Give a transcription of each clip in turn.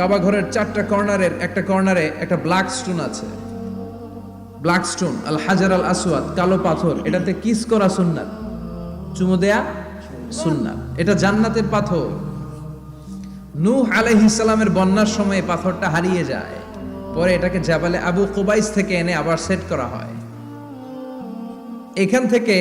কাবা ঘরের চারটা কর্নারের একটা কর্নারে একটা ব্ল্যাক স্টোন আছে। ব্ল্যাক স্টোন আল হাজার আল আসওয়াদ কালো পাথর, এটাতে কিস করা সুন্নাত। চুমু দেয়া সুন্নাত। এটা জান্নাতের পাথর। নূহ আলাইহিস সালামের বন্যার সময় পাথরটা হারিয়ে যায়। পরে এটাকে জাবালে আবু কুবাইস থেকে এনে আবার সেট করা হয়। এখান থেকে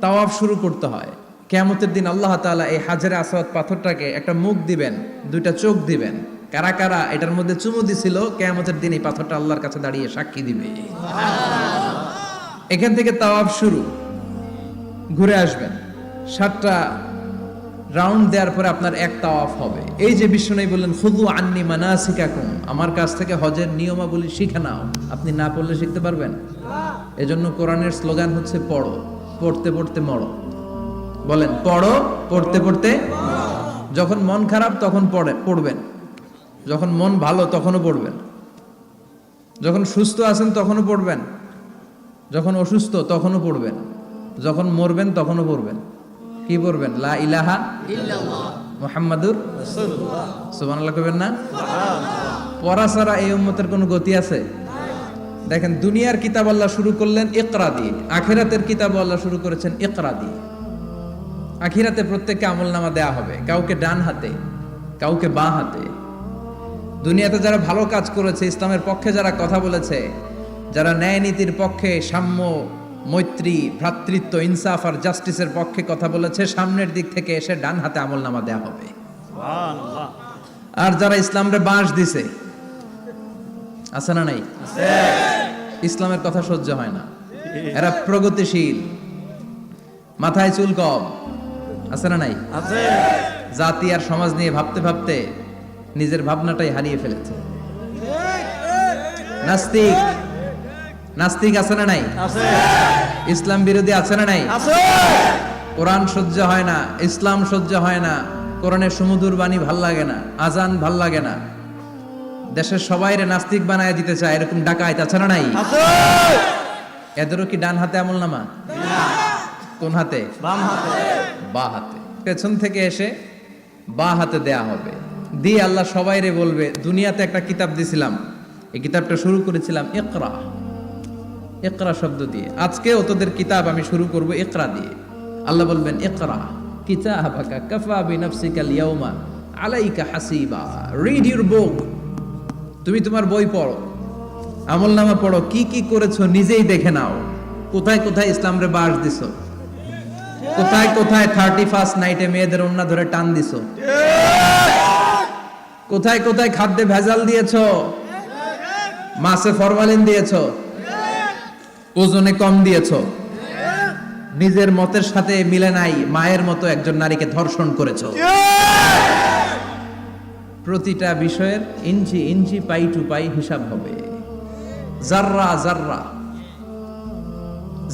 তাওয়াফ শুরু করতে হয়। কেয়ামতের দিন আল্লাহ তাআলা এই হাজারে আসাদ পাথরটাকে একটা মুখ দিবেন, দুইটা চোখ দিবেন। কারা কারা এটার মধ্যে চুমু দিছিল, কেয়ামতের দিন এই পাথরটা আল্লাহর কাছে দাঁড়িয়ে সাক্ষী দিবে। এখান থেকে তাওয়াফ শুরু। ঘুরে আসবেন। সাতটা রাউন্ড দেওয়ার পরে আপনার এক তাওয়াফ হবে। এই যে বিষ্ণু বললেন খুদু আন্নি মানা মানাসিকাকুম। আমার কাছ থেকে হজের নিয়মাবলী শিখে নাও। আপনি না পড়লে শিখতে পারবেন? এজন্য কোরআনের স্লোগান হচ্ছে, পড়ো, পড়তে পড়তে মরো। বলেন, পড়ো, পড়তে পড়তে। যখন মন খারাপ, তখন পড়ে, পড়বেন। যখন মন ভালো, তখনও পড়বেন। যখন সুস্থ আছেন, তখনও পড়বেন। যখন অসুস্থ, তখনও পড়বেন। যখন মরবেন, তখনও পড়বেন। কি পড়বেন? লা ইলাহা মুহাম্মাদুর সুবহানাল্লাহ কইবেন না? পড়া ছাড়া এই উম্মতের কোনো গতি আছে? দেখেন, দুনিয়ার কিতাব আল্লাহ শুরু করলেন ইকরা দিয়ে। আখিরাতের কিতাব আল্লাহ শুরু করেছেন ইকরা দিয়ে। আখিরাতে প্রত্যেককে আমল নামা দেওয়া হবে। কাউকে ডান হাতে কাউকে বাঁ হাতে। দুনিয়াতে যারা ভালো কাজ করেছে ইসলামের পক্ষে যারা কথা বলেছে যারা ন্যায় নীতির পক্ষে সাম্য মৈত্রী ভ্রাতৃত্ব ইনসাফ আর জাস্টিসের পক্ষে কথা বলেছে সামনের দিক থেকে এসে ডান হাতে আমল নামা দেওয়া হবে আর যারা ইসলামরে বাঁশ দিছে আছে না নাই? ইসলামের কথা সহ্য হয় না। এরা প্রগতিশীল মাথায় চুল কম। আছে না নাই? আছে। জাতি আর সমাজ নিয়ে ভাবতে ভাবতে নিজের ভাবনাটাই হারিয়ে ফেলেছে। নাস্তিক? নাস্তিক আছে না নাই? আছে। ইসলাম বিরোধী আছে না নাই? আছে। কোরআন সহ্য হয় না ইসলাম সহ্য হয় না কোরআনের সুমধুর বাণী ভালো লাগে না আজান ভালো লাগে না। দেশের সবাইরে নাস্তিক বানায় দিতে চায় এরকম ডাকায় তাছাড়া নাই? আছে। এদেরও কি ডান হাতে আমল নামা? কোন হাতে? বাম হাতে। বা হাতে। পেছন থেকে এসে বা হাতে দেয়া হবে। দিয়ে আল্লাহ সবাইরে বলবে দুনিয়াতে একটা কিতাব দিছিলাম। এই কিতাবটা শুরু করেছিলাম ইকরা। ইকরা শব্দ দিয়ে। আজকেও তোদের কিতাব আমি শুরু করব ইকরা দিয়ে। আল্লাহ বলবেন ইকরা কিতাবাকা কাফা বিনাফসিকাল ইয়াউমা আলাইকা হাসিবা। রিড ইউর বুক তুমি তোমার বই পড়ো। আমল নামা পড়ো। কি কি করেছ নিজেই দেখে নাও। কোথায় কোথায় ইসলামরে বাস দিছো? কোথায় কোথায়? থার্টি ফার্স্ট নাইটে মেয়েদের অন্য ধরে টান দিছো। কোথায় কোথায় খাদ্যে ভেজাল দিয়েছ? মাছে ফরমালিন দিয়েছ? ওজনে কম দিয়েছ? নিজের মতের সাথে মিলে নাই, মায়ের মতো একজন নারীকে ধর্ষণ করেছ। প্রতিটা বিষয়ের ইঞ্চি ইঞ্চি, পাই টু পাই হিসাব হবে। জাররা জাররা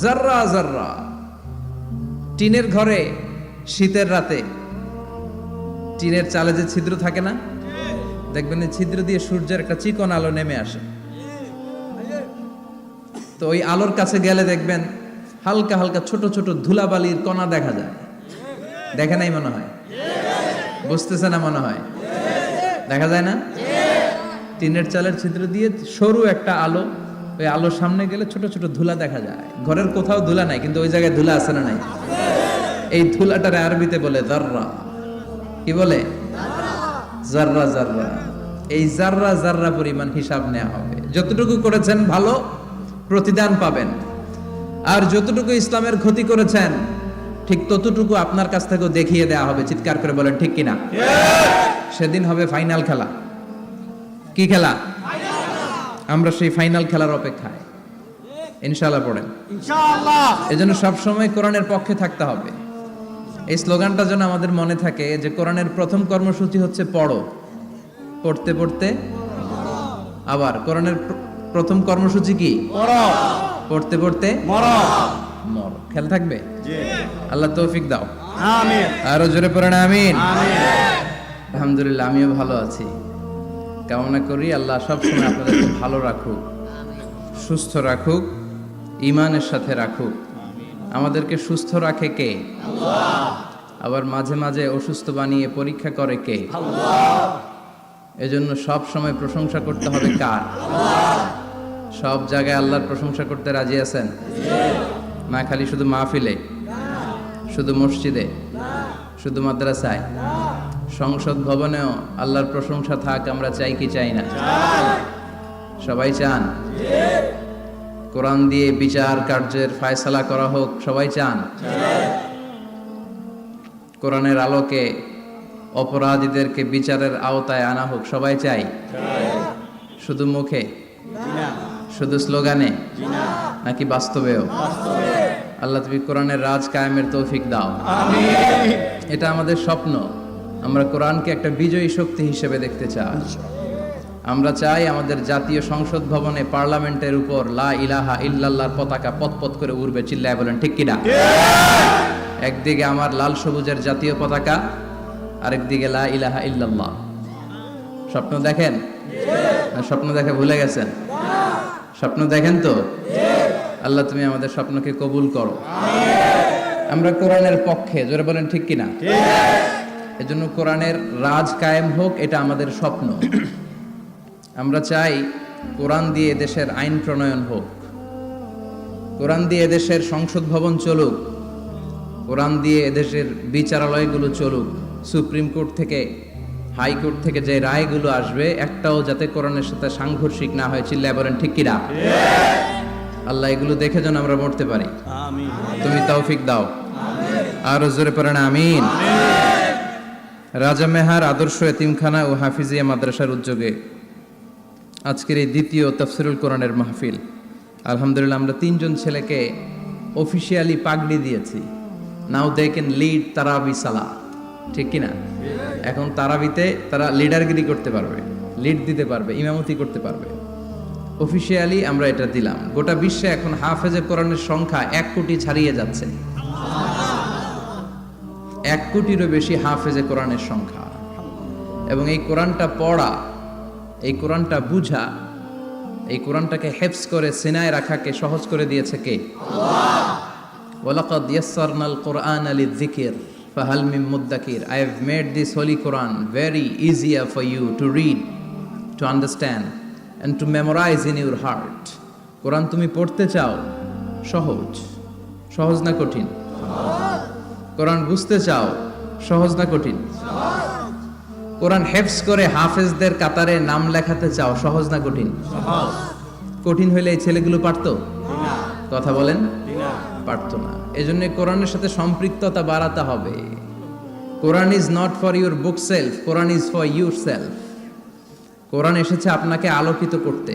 জাররা জাররা টিনের ঘরে শীতের রাতে টিনের চালে যে ছিদ্র থাকে না, দেখবেন ছিদ্র দিয়ে সূর্যের একটা চিকন আলো নেমে আসে। তো ওই আলোর কাছে গেলে দেখবেন হালকা হালকা ছোট ছোট ধুলাবালির কণা দেখা যায়। দেখে নাই মনে হয়? বুঝতেছে না মনে হয়? দেখা যায় না? টিনের চালের ছিদ্র দিয়ে সরু একটা আলো ওই আলোর সামনে গেলে ছোট ছোট ধুলা দেখা যায়। ঘরের কোথাও ধুলা নাই কিন্তু ওই জায়গায় ধুলা আছে না নাই? এই ধুলাটারে আরবিতে বলে জাররা। কি বলে? জাররা জাররা। এই জাররা জাররা পরিমাণ হিসাব নেওয়া হবে। যতটুকু করেছেন ভালো প্রতিদান পাবেন। আর যতটুকু ইসলামের ক্ষতি করেছেন ঠিক ততটুকু আপনার কাছ থেকেও দেখিয়ে দেওয়া হবে। চিৎকার করে বলেন ঠিক কিনা? সেদিন হবে ফাইনাল খেলা। কি খেলা? আমরা সেই ফাইনাল খেলার অপেক্ষায়। ইনশাআল্লাহ পড়েন। এজন্য সবসময় কোরআনের পক্ষে থাকতে হবে। এই স্লোগানটা যেন আমাদের মনে থাকে যে কোরআনের প্রথম কর্মসূচি হচ্ছে পড়ো। পড়তে পড়তে আবার কোরআনের প্রথম কর্মসূচি কি? পড়ো পড়তে পড়তে মরো। মর। খেয়াল থাকবে? আল্লাহ তৌফিক দাও। আরও জোরে পড়েন আমিন। আলহামদুলিল্লাহ আমিও ভালো আছি। কামনা করি আল্লাহ সবসময় আপনাদেরকে ভালো রাখুক সুস্থ রাখুক ইমানের সাথে রাখুক। আমাদেরকে সুস্থ রাখে কে? আবার মাঝে মাঝে অসুস্থ বানিয়ে পরীক্ষা করে কে? এজন্য সব সময় প্রশংসা করতে হবে কার? সব জায়গায় আল্লাহর প্রশংসা করতে রাজি আছেন? না খালি শুধু মাহফিলে? শুধু মসজিদে? শুধু মাদ্রাসায়? সংসদ ভবনেও আল্লাহর প্রশংসা থাক আমরা চাই কি চাই না। সবাই চান? কোরআন দিয়ে বিচার কার্যের ফায়সালা করা হোক সবাই চান? কোরআনের আলোকে অপরাধীদেরকে বিচারের আওতায় আনা হোক সবাই চাই? শুধু মুখে? শুধু স্লোগানে? নাকি বাস্তবেও? আল্লাহ তুমি কোরআনের রাজ কায়েমের তৌফিক দাও। এটা আমাদের স্বপ্ন। আমরা কোরআনকে একটা বিজয়ী শক্তি হিসেবে দেখতে চাই। আমরা চাই আমাদের জাতীয় সংসদ ভবনে পার্লামেন্টের উপর লা ইলাহা ইল্লাল্লাহর পতাকা পতপত করে উড়বে, চিল্লায় বলেন, ঠিক কিনা একদিকে আমার লাল সবুজের জাতীয় পতাকা, আরেকদিকে লা ইলাহা ইল্লাল্লাহ। স্বপ্ন দেখেন? স্বপ্ন দেখে ভুলে গেছেন? স্বপ্ন দেখেন তো? আল্লাহ, তুমি আমাদের স্বপ্নকে কবুল করো। আমরা কোরআনের পক্ষে, জোরে বলেন, ঠিক কিনা এজন্য কোরআনের রাজ কায়েম হোক এটা আমাদের স্বপ্ন। আমরা চাই কোরআন দিয়ে দেশের আইন প্রণয়ন হোক। কোরআন দিয়ে দেশের সংসদ ভবন চলুক। কোরআন দিয়ে এদেশের বিচারালয়গুলো চলুক। সুপ্রিম কোর্ট থেকে হাইকোর্ট থেকে যে রায়গুলো আসবে একটাও যাতে কোরআনের সাথে সাংঘর্ষিক না হয় চিল্লায় বলেন ঠিক কিনা আল্লাহ এগুলো দেখে যেন আমরা মরতে পারি। তুমি তৌফিক দাও। আর জোরে পড়েন আমিন। রাজা মেহার আদর্শ এতিমখানা ও হাফিজিয়া মাদ্রাসার উদ্যোগে আজকের এই দ্বিতীয় তফসিরুল কোরআনের মাহফিল। আলহামদুলিল্লাহ, আমরা তিনজন ছেলেকে অফিসিয়ালি পাগড়ি দিয়েছি। নাও দে ক্যান লিড তারাবি সালা ঠিক কিনা এখন তারাবিতে তারা লিডারগিরি করতে পারবে লিড দিতে পারবে, ইমামতি করতে পারবে। অফিসিয়ালি আমরা এটা দিলাম। গোটা বিশ্বে এখন হাফেজে কোরআনের সংখ্যা এক কোটি ছাড়িয়ে যাচ্ছে। এক কোটিরও বেশি হাফেজে কোরআনের সংখ্যা। এবং এই কোরআনটা পড়া, এই কোরআনটা বুঝা, এই কোরআনটাকে হেফস করে সিনায় রাখাকে সহজ করে দিয়েছে কে? কোরআন লিযিকির, ফাহাল মিন মুদ্দাকির। I made very for you to read to and to memorize in your heart কোরআন তুমি পড়তে চাও, সহজ সহজ না কঠিন? কোরআন বুঝতে চাও, সহজ না কঠিন? কোরআন হেফস করে হাফেজদের কাতারে নাম লেখাতে চাও, সহজ না কঠিন? কঠিন হইলে এই ছেলেগুলো পারতো? কথা বলেন, পারতো না। এজন্য কোরআনের সাথে সম্পৃক্ততা বাড়াতে হবে। কোরআন is not for your bookshelf, Quran is for yourself. কোরআন এসেছে আপনাকে আলোকিত করতে।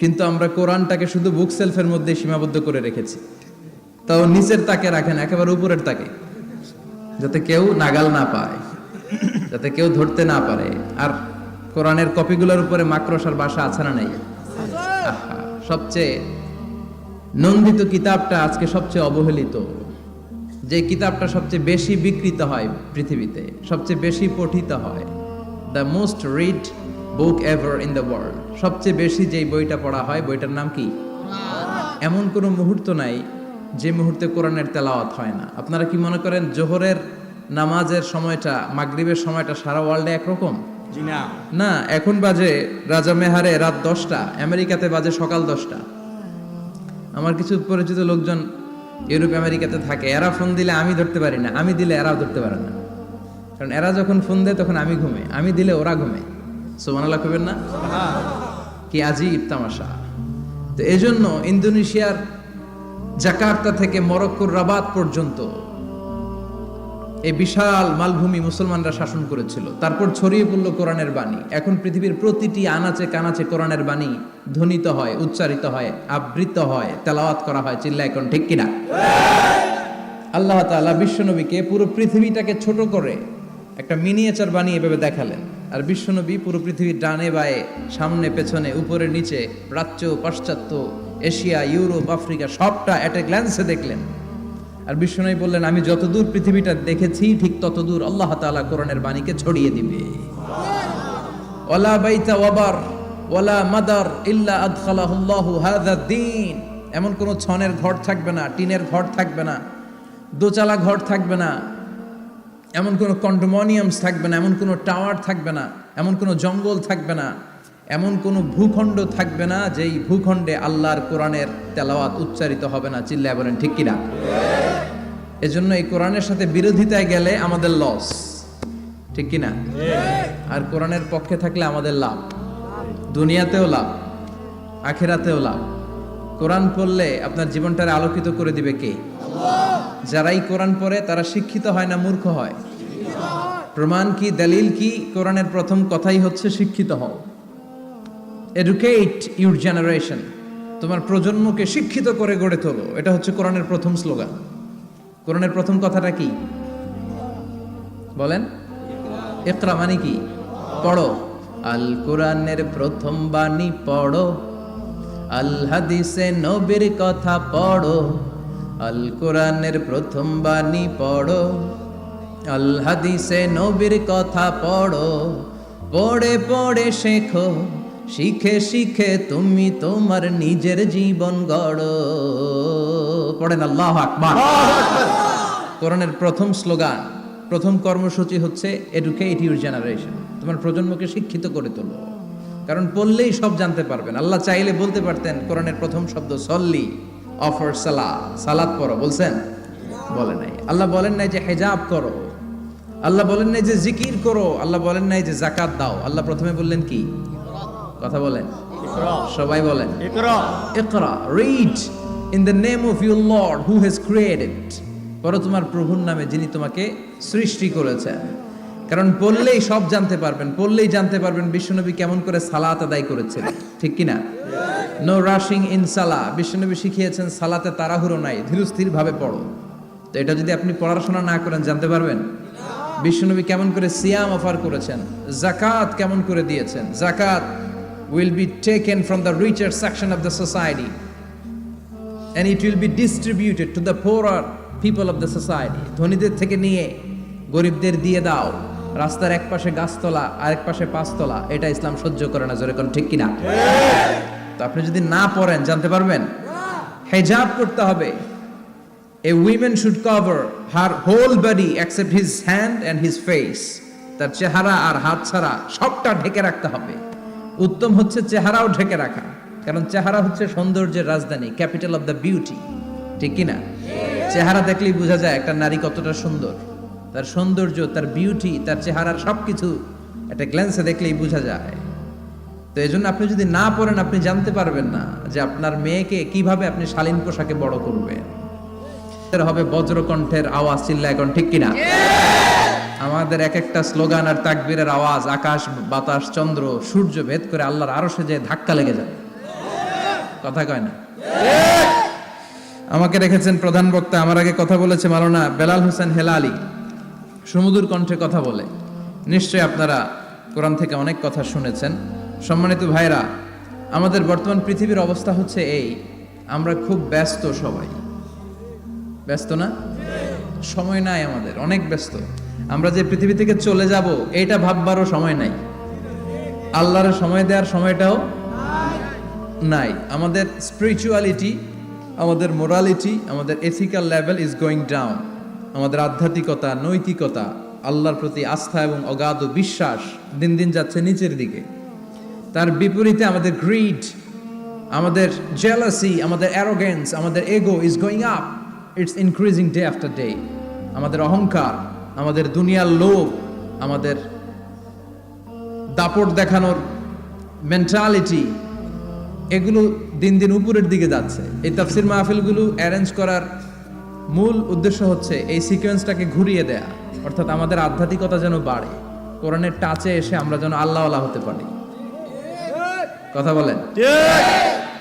কিন্তু আমরা কোরআনটাকে শুধু বুক সেলফের মধ্যে সীমাবদ্ধ করে রেখেছি। তাও নিচের তাকে রাখেন, একেবারে উপরের তাকে, যাতে কেউ নাগাল না পায়, যাতে কেউ ধরতে না পারে। আর কোরআনের কপিগুলোর উপরে মাকড়সার বাসা আছে না নাই? সবচেয়ে নন্দিত কিতাবটা আজকে সবচেয়ে অবহেলিত। যে কিতাবটা সবচেয়ে বেশি বিকৃত হয় পৃথিবীতে, সবচেয়ে বেশি পঠিত হয় the most read book ever in the world সবচেয়ে বেশি যেই বইটা পড়া হয়, বইটার নাম কি? এমন কোনো মুহূর্ত নাই যে মুহূর্তে কোরআনের তেলাওয়াত হয় না। আপনারা কি মনে করেন জোহরের নামাজের সময়টা মাগরিবের সময়টা সারা ওয়ার্ল্ডে একরকম? না। এখন বাজে রাজা মেহারে রাত দশটা আমেরিকাতে বাজে সকাল দশটা। আমার কিছু পরিচিত লোকজন ইউরোপ আমেরিকাতে থাকে। এরা ফোন দিলে আমি ধরতে পারি না। আমি দিলে এরাও ধরতে পারে না। কারণ এরা যখন ফোন দেয় তখন আমি ঘুমে। আমি দিলে ওরা ঘুমে। সোমানাল্লাহ করবেন না? কি আজীব ইফতামাশা তো এজন্য ইন্দোনেশিয়ার জাকার্তা থেকে মরক্কোর রাবাত পর্যন্ত এই বিশাল মালভূমি মুসলমানরা শাসন করেছিল। তারপর ছড়িয়ে পড়ল কোরআনের বাণী। এখন পৃথিবীর প্রতিটি আনাচে কানাচে কোরআনের বাণী ধ্বনিত হয়, উচ্চারিত হয়, আবৃত হয়, তেলাওয়াত করা হয়। চিল্লা এখন ঠিক কিনা? আল্লাহ তাআলা বিশ্বনবীকে পুরো পৃথিবীটাকে ছোট করে একটা মিনিয়েচার বানিয়ে এভাবে দেখালেন। আর বিশ্বনবী পুরো পৃথিবীর ডানে বায়ে, সামনে, পেছনে, উপরে, নিচে, প্রাচ্য, পাশ্চাত্য এশিয়া, ইউরোপ, আফ্রিকা, সবটা অ্যাট এ গ্ল্যান্সে দেখলেন। আর বিশ্বনবী বললেন, আমি যতদূর পৃথিবীটা দেখেছি, ঠিক ততদূর আল্লাহ তাআলা কোরআনের বাণীকে ছড়িয়ে দিবে। ওয়ালা বাইতা ওয়াবার, ওয়ালা মাদার ইল্লা আদখালাহুল্লাহু হাযা দ্বীন। এমন কোন ছনের ঘর থাকবে না, টিনের ঘর থাকবে না, দোচালা ঘর থাকবে না, এমন কোনো কন্ডোমোনিয়ামস থাকবে না, এমন কোনো টাওয়ার থাকবে না, এমন কোনো জঙ্গল থাকবে না। এমন কোনো ভূখণ্ড থাকবে না যেই ভূখণ্ডে আল্লাহর কোরআনের তেলাওয়াত উচ্চারিত হবে না। চিল্লায় বলেন, ঠিক কিনা? এজন্য এই কোরআনের সাথে বিরোধিতায় গেলে আমাদের লস ঠিক কিনা? আর কোরআনের পক্ষে থাকলে আমাদের লাভ। দুনিয়াতেও লাভ, আখেরাতেও লাভ। কোরআন পড়লে আপনার জীবনটারে আলোকিত করে দিবে কে? যারাই কোরআন পড়ে, তারা শিক্ষিত হয় না মূর্খ হয়? প্রমাণ কি, দলিল কি? কোরআনের প্রথম কথাই হচ্ছে, শিক্ষিত হও। এডুকেট ইউর জেনারেশন তোমার প্রজন্মকে শিক্ষিত করে গড়ে তোলো। এটা হচ্ছে কোরআনের প্রথম স্লোগান। কোরআনের প্রথম কথাটা কি? বলেন। ইকরা মানে কি? পড়ো। আল কোরআনের প্রথম বাণী পড়ো। আল হাদিসে নবীর কথা পড়ো। আল কোরআনের প্রথম বাণী পড়ো। আল হাদিসে নবীর কথা পড়ো। পড়ে পড়ে শেখো। শিখে শিখে তুমি তোমার নিজের জীবন গড়ো। পড়েন আল্লাহ আকবার। কোরআনের প্রথম স্লোগান প্রথম কর্মসূচি হচ্ছে এডুকেট ইউর জেনারেশন তোমার প্রজন্মকে শিক্ষিত করে তোলো। কারণ পড়লেই সব জানতে পারবেন। আল্লাহ চাইলে বলতে পারতেন কোরআনের প্রথম শব্দ সল্লি অফার সালা সালাত পড়ো বলছেন? বলে নাই। আল্লাহ বলেন নাই যে হেজাব করো। আল্লাহ বলেন নাই যে জিকির করো। আল্লাহ বলেন নাই যে জাকাত দাও। আল্লাহ প্রথমে বললেন কি? কথা বলেন সবাই বলেন ইকরা। Read in the name of your Lord who has created পরে তোমার প্রভুর নামে যিনি তোমাকে সৃষ্টি করেছেন। কারণ পড়লেই সব জানতে পারবেন পড়লেই জানতে পারবেন বিশ্বনবী কেমন করে সালাত আদায় করেছিলেন ঠিক কি না নো রাশিং ইন সালা বিশ্বনবী শিখিয়েছেন সালাতে তাড়াহুড়ো নাই ধীরস্থির ভাবে পড়ো। তো এটা যদি আপনি পড়াশোনা না করেন জানতে পারবেন? বিশ্বনবী কেমন করে সিয়াম অফার করেছেন জাকাত কেমন করে দিয়েছেন? জাকাত will be taken from the richer section of the society and it will be distributed to the poorer people of the society ধনীদের থেকে নিয়ে গরিবদের দিয়ে দাও রাস্তার এক পাশে গাছতলা আর এক পাশে পাঁচতলা এটা ইসলাম সহ্য করে না জোরে কোন ঠিক কিনা তো আপনি যদি না পড়েন জানতে পারবেন হেজাব করতে হবে A woman should cover her whole body except his hand and his face. তার চেহারা আর হাত ছাড়া সবটা ঢেকে রাখতে হবে উত্তম হচ্ছে চেহারাও ঢেকে রাখা। কারণ চেহারা হচ্ছে সৌন্দর্যের রাজধানী, ক্যাপিটাল অফ দ্য বিউটি। ঠিক কি না চেহারা দেখলেই বোঝা যায় একটা নারী কতটা সুন্দর। তার সৌন্দর্য, তার বিউটি, তার চেহারার সবকিছু একটা গ্ল্যান্সে দেখলেই বোঝা যায়। তো এই জন্য আপনি যদি না পড়েন, আপনি জানতে পারবেন না যে আপনার মেয়েকে কীভাবে আপনি শালীন পোশাকে বড় করবেন। হবে বজ্রকণ্ঠের আওয়াজ চিল্লা এখন ঠিক কিনা? আমাদের এক একটা স্লোগান আর তাকবীরের আওয়াজ, আকাশ, বাতাস, চন্দ্র, সূর্য ভেদ করে আল্লাহর আরও সে যে ধাক্কা লেগে যাবে কথা কয় না? আমাকে রেখেছেন প্রধান বক্তা, আমার আগে কথা বলেছে মালানা বেলাল হোসেন হেলালি। সুমধুর কণ্ঠে কথা বলে। নিশ্চয়ই আপনারা কোরআন থেকে অনেক কথা শুনেছেন। সম্মানিত ভাইরা আমাদের বর্তমান পৃথিবীর অবস্থা হচ্ছে এই, আমরা খুব ব্যস্ত সবাই। ব্যস্ত না? সময় নাই আমাদের, অনেক ব্যস্ত। আমরা যে পৃথিবী থেকে চলে যাব, এইটা ভাববারও সময় নাই। আল্লাহর সময় দেওয়ার সময়টাও নাই। আমাদের স্পিরিচুয়ালিটি আমাদের মোরালিটি আমাদের ethical level is going down আমাদের আধ্যাত্মিকতা, নৈতিকতা, আল্লাহর প্রতি আস্থা এবং অগাধ বিশ্বাস দিন দিন যাচ্ছে নিচের দিকে। তার বিপরীতে আমাদের গ্রিড আমাদের জেলাসি আমাদের অ্যারোগেন্স আমাদের ego is going up it's increasing day after day আমাদের অহংকার আমাদের দুনিয়ার লোভ আমাদের দাপট দেখানোর মেন্টালিটি এগুলো দিন দিন উপরের দিকে যাচ্ছে। এই তাফসির মাহফিলগুলো অ্যারেঞ্জ করার মূল উদ্দেশ্য হচ্ছে এই সিকোয়েন্সটাকে ঘুরিয়ে দেয়া। অর্থাৎ আমাদের আধ্যাত্মিকতা যেন বাড়ে। কোরআনের টাচে এসে আমরা যেন আল্লাহ হতে পারি। কথা বলেন?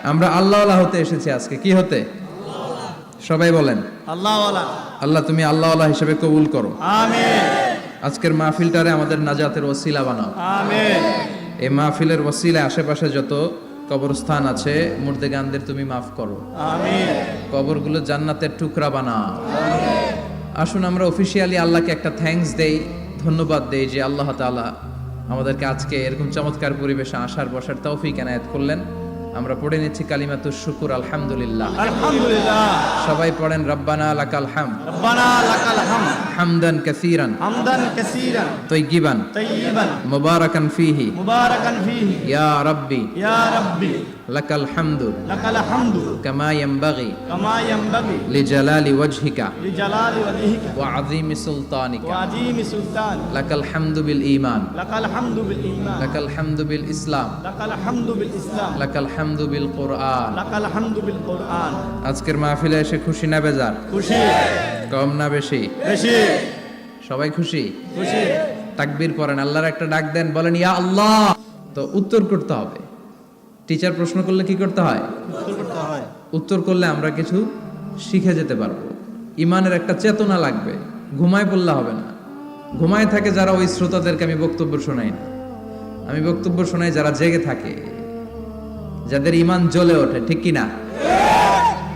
আমরা আল্লাহ হতে এসেছি আজকে। কি হতে? সবাই বলেন। আল্লাহ আল্লাহ তুমি আল্লাহ আল্লাহ হিসেবে কবুল করো। আজকের মাহফিলটারে আমাদের নাজাতের ওসিলা বানাও। এই মাহফিলের ওসিলা আশেপাশে যত কবরস্থান আছে মুর্দেগানদের তুমি মাফ করো। কবরগুলো জান্নাতের টুকরা বানাও। আসুন আমরা অফিসিয়ালি আল্লাহকে একটা থ্যাঙ্কস দেই ধন্যবাদ দেই যে আল্লাহ তাআলা আমাদেরকে আজকে এরকম চমৎকার পরিবেশে আসার বসার তৌফিক এনায়েত করলেন। আমরা পড়ে নিচ্ছি কালিমাতু শুকুর আলহামদুলিল্লাহ। আলহামদুলিল্লাহ। সবাই পড়েন রব্বানা লাকাল হাম রব্বানা লাকাল হামদ। হামদান কাসীরান حمدا كثيرا তৈয়িবান طيبا মুবারাকান ফিহি مباركا فيه ইয়া রাব্বি يا ربي লাকাল হামদু لك الحمد কামা ইয়ানবাগি كما ينبغي লিজালালি ওয়াজহিকা لجلال وجهك ওয়া আযীমি সুলতানিকা وعظيم سلطان লাকাল হামদু বিল ঈমান لك الحمد بالإيمان লাকাল হামদু বিল ইসলাম لك الحمد بالإسلام লাকাল হামদু বিল কোরআন لك الحمد بالقرآن আজকের মাহফিলে এসে খুশি না বেজার খুশি কম না বেশি? বেশি। সবাই খুশি? খুশি। তাকবীর পড়েন আল্লাহর একটা ডাক দেন বলেন ইয়া আল্লাহ! তো উত্তর করতে হবে। টিচার প্রশ্ন করলে কি করতে হয়? উত্তর করতে হয়। উত্তর করলে আমরা কিছু শিখে যেতে পারব। ইমানের একটা চেতনা লাগবে। ঘুমায় পড়লে হবে না। ঘুমায় থাকে যারা ওই শ্রোতাদেরকে আমি বক্তব্য শোনাই না। আমি বক্তব্য শোনাই যারা জেগে থাকে যাদের ইমান জ্বলে ওঠে ঠিক কি না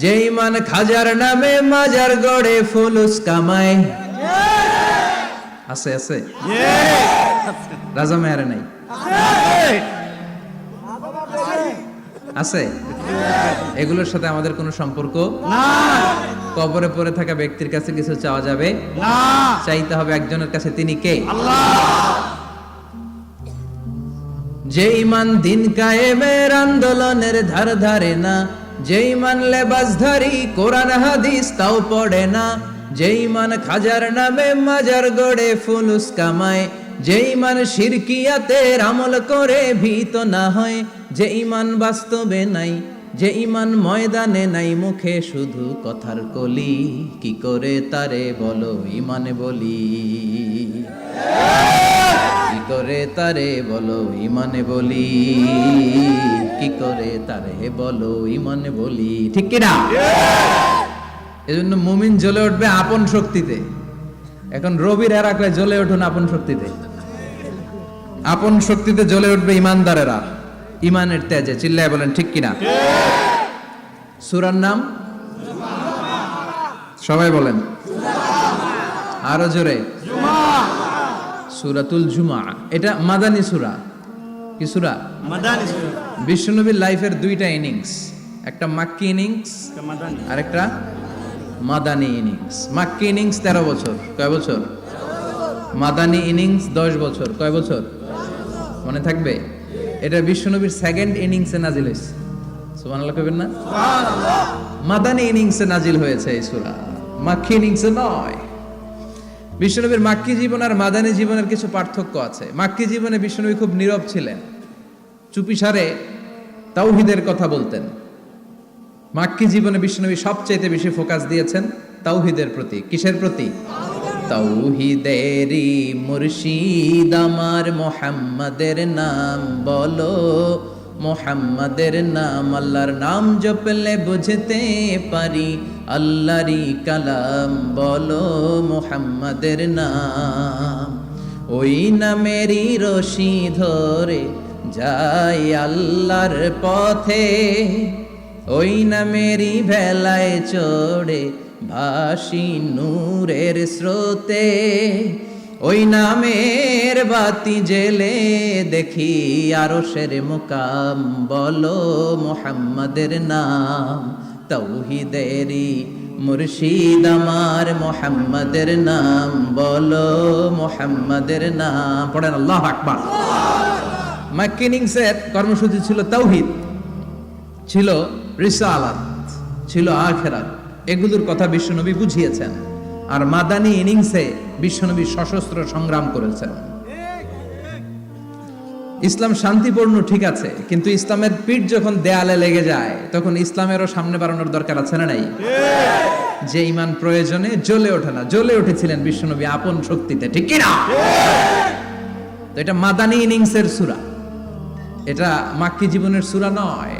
যে ইমান খাজার নামে মাজার গড়ে ফুলুস কামায়। আছে আছে। রাজা মেয়ারে নাই। আছে? এগুলোর সাথে আমাদের কোনো সম্পর্ক না কবরে পড়ে থাকা ব্যক্তির কাছে কিছু চাওয়া যাবে? না চাইতে হবে একজনের কাছে তিনি কে? আল্লাহ। যে ইমান দিন কায়েমের আন্দোলনের ধার ধারে না যে ইমান লেবাসধারী কোরআন হাদিস তাও পড়ে না যে ইমান খাজার নামে মাজার গড়ে ফুলুস কামায় যে ইমান শিরকিয়াতের আমল করে ভীত না হয়, যে ইমান বাস্তবে নাই, যে ইমান ময়দানে নাই, মুখে শুধু কথার কলি, কি করে তারে বলো ইমানে বলি? কি করে তারে বলো ইমানে বলি? করে তারে বলো, ইমানে বলি, ঠিক কিনা? এজন্য মুমিন জ্বলে উঠবে আপন শক্তিতে। এখন রবির এরাকায় জ্বলে উঠুন আপন শক্তিতে। আপন শক্তিতে জ্বলে উঠবে ইমানদারেরা। ইমানের তেজে, চিল্লায় বলেন, ঠিক কিনা? সুরার নাম? সবাই বলেন। আরও জোরে। সুরাতুল জুমা। এটা মাদানী সুরা। কি সুরা। মাদানি বিশ্বনবীর লাইফের দুইটা ইনিংস। একটা মাক্কি ইনিংস মাদানি। আর একটা মাদানী ইনিংস। মাক্কি ইনিংস তেরো বছর। কয় বছর? মাদানী ইনিংস দশ বছর। কয় বছর? মনে থাকবে? এটা বিশ্বনবীর সেকেন্ড ইনিংসে নাজিল হয়েছে। সুবহানাল্লাহ কইবেন না? মাদানী ইনিংসে নাজিল হয়েছে এই সূরা। মাক্কি ইনিংসে নয়। বিশ্বনবীর মাক্কি জীবন আর মাদানী জীবনের কিছু পার্থক্য আছে। মাক্কি জীবনে বিশ্বনবী খুব নীরব ছিলেন। চুপিসারে তাওহিদের কথা বলতেন। মাক্কি জীবনে বিশ্বনবী সবচাইতে বেশি ফোকাস দিয়েছেন তাওহিদের প্রতি। কিসের প্রতি? তাওহিদেরই মুর্শিদ আমার মোহাম্মদের নাম বলো, মোহাম্মদের নাম আল্লাহর নাম জপলে বুঝতে পারি, আল্লাহরই কালাম বলো, মোহাম্মদের নাম। ওই নামেরই রশি ধরে যাই আল্লাহর পথে। ওই নামেরই ভেলায় চড়ে ভাসি নূরের স্রোতে। ওই নামের বাতি জেলে দেখি আরও শের মুকাম, বলো মোহাম্মদের নাম। তৌহিদেরি মুর্শিদ আমার মোহাম্মদের নাম, বলো মোহাম্মদের নাম। পড়েন আল্লাহ আকবার। ম্যাকিনিংসের কর্মসূচি ছিল তৌহিদ ছিল রিসালাত, ছিল আখেরাত। এগুলোর কথা বিশ্বনবী বুঝিয়েছেন আর মাদানী ইনিংসে বিশ্বনবী সশস্ত্র সংগ্রাম করেছেন। ইসলাম শান্তিপূর্ণ ঠিক আছে, কিন্তু ইসলামের পিঠ যখন দেয়ালে লেগে যায়, তখন ইসলামেরও সামনে বাড়ানোর দরকার আছে না নাই? যে ইমান প্রয়োজনে জ্বলে ওঠে না, জ্বলে উঠেছিলেন বিশ্বনবী আপন শক্তিতে, ঠিক কি না তো এটা মাদানী ইনিংসের সুরা। এটা মাক্কি জীবনের সুরা নয়।